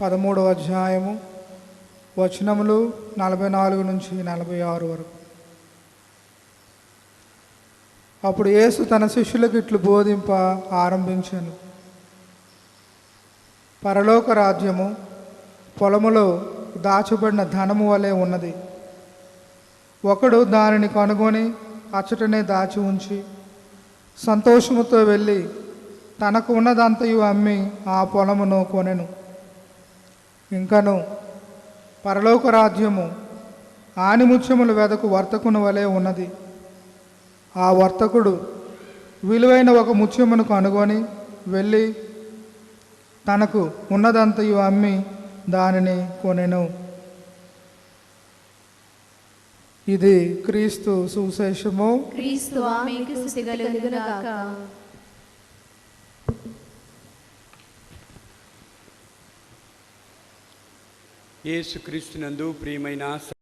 పదమూడవ అధ్యాయము వచనములు నలభై నాలుగు నుంచి నలభై ఆరు వరకు. అప్పుడు యేసు తన శిష్యులకు ఇట్లు బోధింప ఆరంభించాను. పరలోక రాజ్యము పొలములో దాచబడిన ధనము వలె ఉన్నది. ఒకడు దానిని కనుగొని అచ్చటనే దాచి ఉంచి సంతోషముతో వెళ్ళి తనకు ఉన్నదంతయు అమ్మి ఆ పొలమును కొనెను. ఇంకను పరలోక రాజ్యము ఆనిముత్యముల వెదకు వర్తకుని వలె ఉన్నది. ఆ వర్తకుడు విలువైన ఒక ముత్యమును కనుగొని వెళ్ళి తనకు ఉన్నదంతయు అమ్మి దానిని కొనెను. ఇది క్రీస్తు సుశేషము క్రీస్తు యేసుక్రీస్తునందు ప్రియమైన